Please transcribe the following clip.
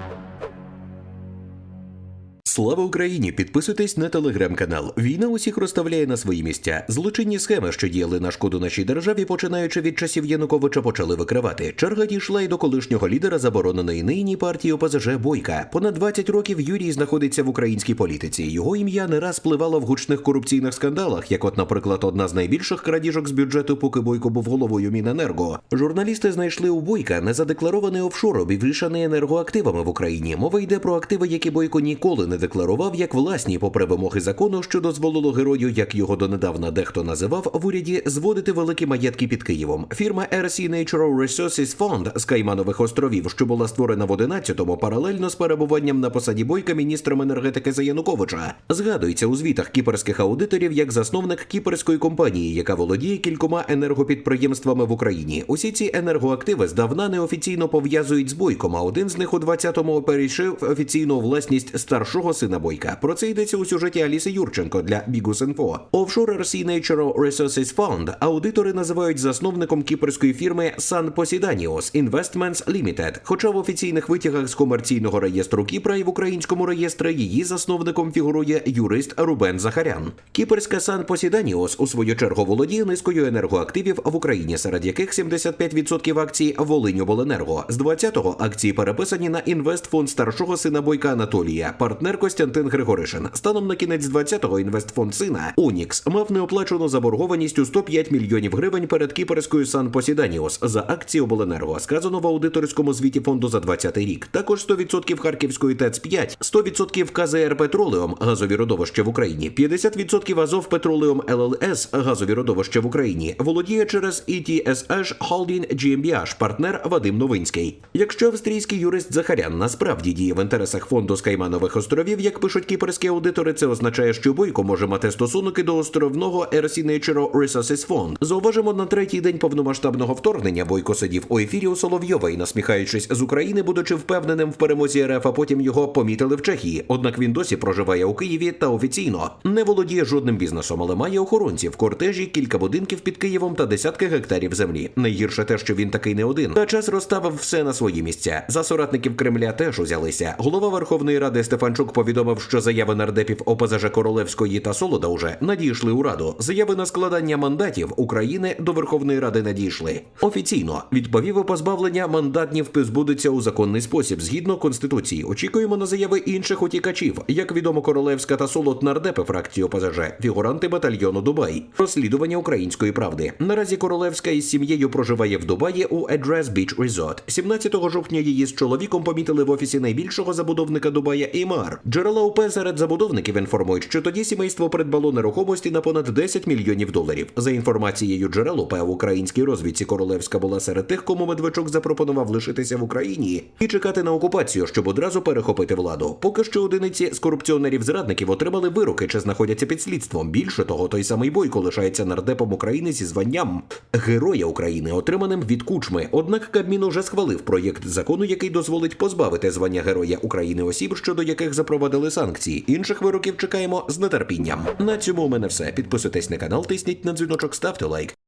Thank you. Слава Україні! Підписуйтесь на телеграм-канал. Війна усіх розставляє на свої місця. Злочинні схеми, що діяли на шкоду нашій державі, починаючи від часів Януковича, почали викривати. Черга дійшла й до колишнього лідера забороненої нині партії ОПЗЖ Бойка. Понад 20 років Юрій знаходиться в українській політиці. Його ім'я не раз спливало в гучних корупційних скандалах, як, от, наприклад, одна з найбільших крадіжок з бюджету, поки Бойко був головою Міненерго. Журналісти знайшли у Бойка незадекларований офшор, обвішаний енергоактивами в Україні. Мова йде про активи, які Бойко ніколи не декларував як власні, попри вимоги закону, що дозволило герою, як його донедавна дехто називав, в уряді зводити великі маєтки під Києвом. Фірма RC Natural Resources Fund з Кайманових островів, що була створена в 11-му, паралельно з перебуванням на посаді Бойка міністром енергетики за Януковича, згадується у звітах кіперських аудиторів як засновник кіперської компанії, яка володіє кількома енергопідприємствами в Україні. Усі ці енергоактиви здавна неофіційно пов'язують з Бойком. А один з них у 20-му перейшов офіційно у власність старшого сина Бойка. Про це йдеться у сюжеті Аліси Юрченко для Bigус.info. Офшор RC Natural Resources Fund аудитори називають засновником кіперської фірми San Posidanios Investments Limited, хоча в офіційних витягах з комерційного реєстру Кіпра і в українському реєстрі її засновником фігурує юрист Рубен Захарян. Кіперська San Posidanios у свою чергу володіє низкою енергоактивів в Україні, серед яких 75% акцій Волиньобленерго. З 20-го акції переписані на інвестфонд старшого сина Бойка Анатолія, партнер Костянтин Григоришин. Станом на кінець 20-го інвестфонд сина Унікс мав неоплачену заборгованість у 105 мільйонів гривень перед кіперською Сан Посіданіос за акції обленерго, сказано в аудиторському звіті фонду за 20 рік. Також 100% Харківської ТЕЦ 5, 100% КЗР Петролеум, газові родовища в Україні, 50% Азов Петролеум ЛЛС, газові родовища в Україні, володіє через ETSH Holding GmbH, партнер Вадим Новинський. Якщо австрійський юрист Захарян насправді діє в інтересах фонду з Кайманових островів, як пишуть кіперські аудитори, це означає, що Бойко може мати стосунки до островного Natural Resources Fund. Зауважимо, на третій день повномасштабного вторгнення Бойко сидів у ефірі у Соловйова і, насміхаючись з України, будучи впевненим в перемозі РФ, а потім його помітили в Чехії. Однак він досі проживає у Києві та офіційно не володіє жодним бізнесом, але має охоронців, кортежі, кілька будинків під Києвом та десятки гектарів землі. Найгірше те, що він такий не один. Та час розставив все на свої місця. За соратників Кремля теж узялися. Голова Верховної Ради Стефанчук повідомив, що заяви нардепів ОПЗЖ Королевської та Солода уже надійшли у раду. Заяви на складання мандатів України до Верховної Ради надійшли. Офіційно відповів позбавлення мандатнів позбудеться у законний спосіб згідно конституції. Очікуємо на заяви інших утікачів. Як відомо, Королевська та Солод нардепи фракції ОПЗЖ, фігуранти батальйону Дубай. Розслідування української правди. Наразі Королевська із сім'єю проживає в Дубаї у Address Beach Resort. 17 жовтня її з чоловіком помітили в офісі найбільшого забудовника Дубая Імар. Джерела УП серед забудовників інформують, що тоді сімейство придбало нерухомості на понад 10 мільйонів доларів. За інформацією джерел УП в українській розвідці Королевська була серед тих, кому Медведчук запропонував лишитися в Україні і чекати на окупацію, щоб одразу перехопити владу. Поки що одиниці з корупціонерів-зрадників отримали вироки чи знаходяться під слідством. Більше того, той самий Бойко лишається нардепом України зі званням Героя України, отриманим від кучми. Однак Кабмін уже схвалив проєкт закону, який дозволить позбавити звання Героя України осіб, щодо яких запровадили санкції. Інших вироків чекаємо з нетерпінням. На цьому у мене все. Підписуйтесь на канал, тисніть на дзвіночок, ставте лайк.